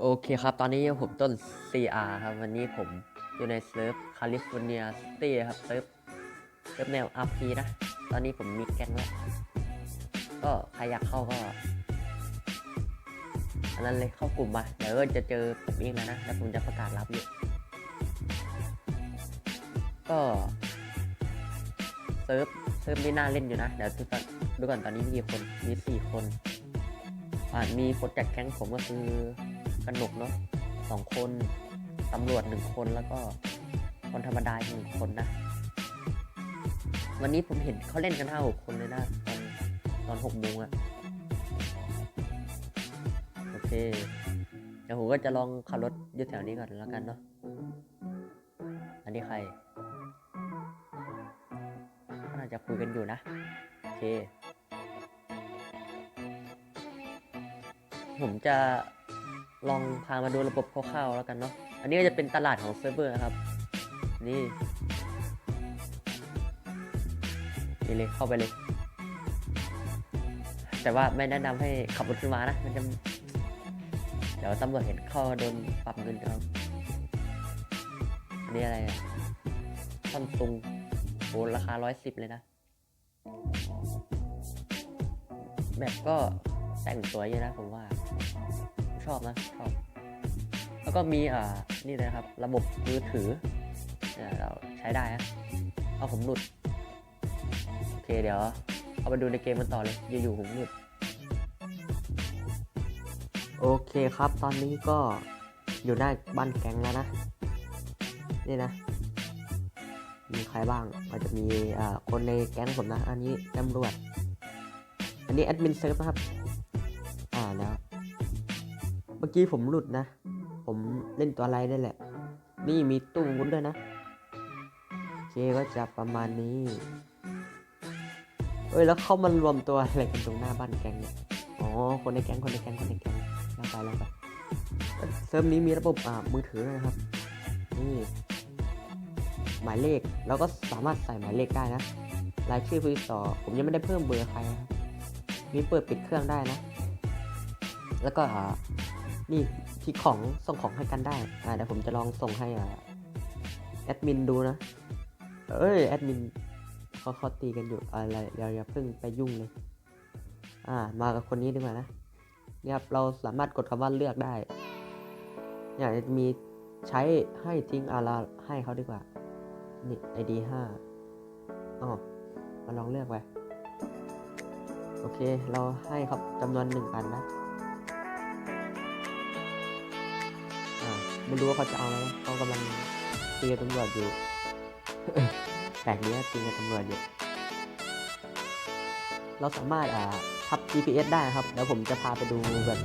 โอเคครับ ตอนนี้ผมต้น CR ครับ วันนี้ผมอยู่ในเซิร์ฟคลิฟอร์เนียซิตี้ครับเซิร์ฟเซิร์ฟแนว RP นะ ตอนนี้ผมมีแก๊งแล้ว ก็ใครอยากเข้าก็ อันนั้นเลยเข้ากลุ่มมา เดี๋ยวจะเจอผมเองแล้วนะ แล้วผมจะประกาศรับอยู่ก็เซิร์ฟเซิร์ฟนี่น่าเล่นอยู่นะ เดี๋ยวดูก่อนดูก่อนตอนนี้มีกี่คน มีสี่คน อ่ามีคนจากแก๊งผมก็คือ กนกเนาะสองคนตำรวจหนึ่งคนแล้วก็คนธรรมดาอีกหนึ่งคนนะ วันนี้ผมเห็นเขาเล่นกันห้าหกคนเลยนะ ตอนตอนหกโมงอะโอเค เดี๋ยวผมก็จะลองขับรถอยู่แถวนี้ก่อนแล้วกันเนาะอันนี้ใครก็น่าจะคุยกันอยู่นะ โอเค ผมจะ ลองพามาดูระบบคร่าวๆแล้วกันเนาะ อันนี้ก็จะเป็นตลาดของเซิร์ฟเวอร์นะครับ นี่ นี่เลยเข้าไปเลย แต่ว่าไม่แนะนำให้ขับรถขึ้นมานะ มันจะ เดี๋ยวตำรวจเห็นเข้าโดนปรับเงินครับอันนี้อะไรอะซัมซุงโอ้ราคาร้อยสิบเลยนะ แบบก็แต่งสวยอยู่นะผมว่า ชอบนะชอบ แล้วก็มีอ่านี่เลยครับ ระบบมือถือเนี่ยเราใช้ได้นะเอาผมหลุด โอเคเดี๋ยว เอาไปดูในเกมมันต่อเลยอยู่ๆผมหลุด โอเคครับ ตอนนี้ก็อยู่หน้าบ้านแก๊งแล้วนะ นี่นะ มีใครบ้างก็จะมีอ่าคนในแก๊งผมนะ อันนี้ตำรวจ อันนี้แอดมินเซิร์ฟนะครับ อ่าแล้ว มื่อกี้ผมหลุดนะ ผมเล่นตัวอะไรได้แหละ นี่มีตู้วุ้นด้วยนะโอเคก็จะประมาณนี้เอ้ยแล้วเข้ามารวมตัวอะไรกันตรงหน้าบ้านแก๊งเนี่ย อ๋อ คนในแก๊งคนในแก๊งคนในแก๊งแล้วไปแล้วไปเซิร์ฟนี้มีระบบอ่ามือถือนะครับ นี่หมายเลขแล้วก็สามารถใส่หมายเลขได้นะ รายชื่อผู้ติดต่อผมยังไม่ได้เพิ่มเบอร์ใครนะมีเปิดปิดเครื่องได้นะ แล้วก็ นี่ที่ของส่งของให้กันได้ อ่าเดี๋ยวผมจะลองส่งให้อ่าแอดมินดูนะ เอ้ยแอดมินเขาเขาตีกันอยู่อะไรอย่าอย่าเพิ่งไปยุ่งเลย อ่า มากับคนนี้ดีกว่านะเนี่ยครับเราสามารถกดคำว่าเลือกได้เนี่ยจะมีใช้ให้ทิ้งอะไรให้เขาดีกว่า นี่ ID ห้าอ๋อมาลองเลือกไป โอเค เราให้ครับจำนวนหนึ่งพันนะ ไม่รู้ว่าเขาจะเอาอะไรเขากำลังตีกับตำรวจอยู่ แปลกดีนะตีกับตำรวจอยู่ เราสามารถอ่าทับ GPS ได้ครับ เดี๋ยวผมจะพาไปดูแบบ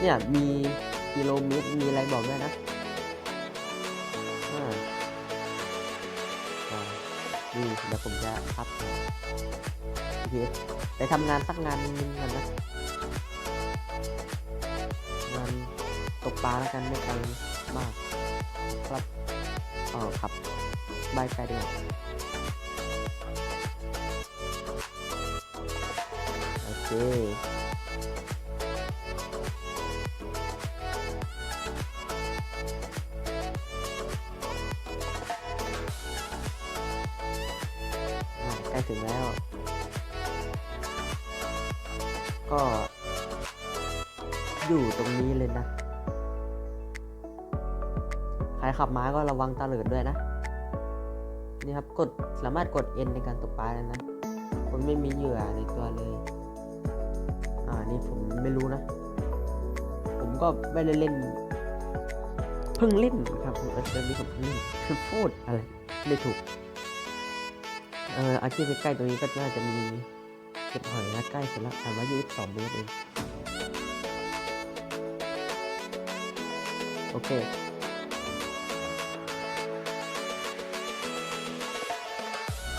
เนี่ยมีกิโลเมตรมีอะไรบอกด้วยนะอ่าอ่านี่เดี๋ยวผมจะทับ GPS ไปทำงานสักงานนึงกันนะ กปลาแล้วกันไม่ไกลมากครับเออครับบายไกลดีกว่าโอเคอ่าใกล้ถึงแล้ว ก็อยู่ตรงนี้เลยนะ ใครขับม้าก็ระวังตาเหลิดด้วยนะ นี่ครับกดสามารถกด N ในการตกปลาแล้นะคนไม่มีเหยื่อในตัวเลย อ่า นี่ผมไม่รู้นะ ผมก็ไม่ได้เล่น เพิ่งเล่นครับผมเออนี้ผมเพิ่งเล่นพูดอะไรไม่ถูก เอออาชีพใกล้ๆตรงนี้ก็น่าจะมีเก็บหอยนะใกล้เสร็จแล้วถามว่า22เมตรเองโอเค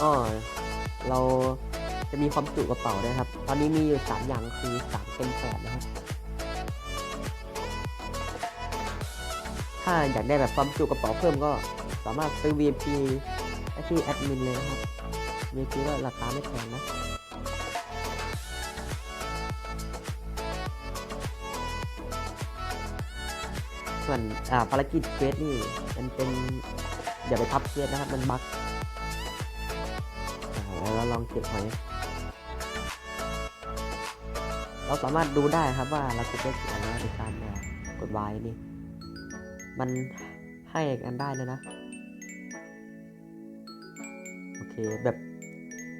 อ๋อเราจะมีความจุกระเป๋าด้ครับ ตอนนี้มีอยู่ 3 อย่างคือ3เต็มแปดนะครับ ถ้าอยากได้แบบความจุกระเป๋าเพิ่มก็สามารถซื้อ VIP ได้ที่แอดมินเลยนะครับ VIP ก็ราคาไม่แพงนะส่วนอ่าภารกิจเควสนี่มันเป็นอย่าไปทับเควสนะครับ มันบั๊ก เราลองเก็บหอย เราสามารถดูได้ครับว่าเราเก็บได้กี่อันแล้วในการกดวายนี่ มันให้กันได้เลยนะ โอเคแบบ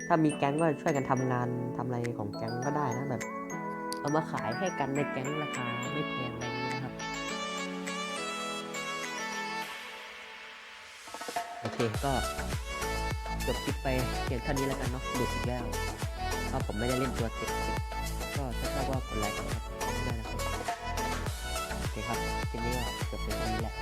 ถ้ามีแก๊งก็ช่วยกันทำงานทำอะไรของแก๊งก็ได้นะแบบ เอามาขายให้กันในแก๊งราคาไม่แพงอะไรอย่างนี้นะครับ โอเคก็ จบคลิปไปเพียงเท่านี้แล้วกันเนาะดอีกแล้วถ้าผมไม่ได้เล่นตัวเต็มก็ถ้าชอบก็กดไลค์กันครับได้นะครับโอเคครับคลิปนี้ก็จบเพียงเท่านี้แหละ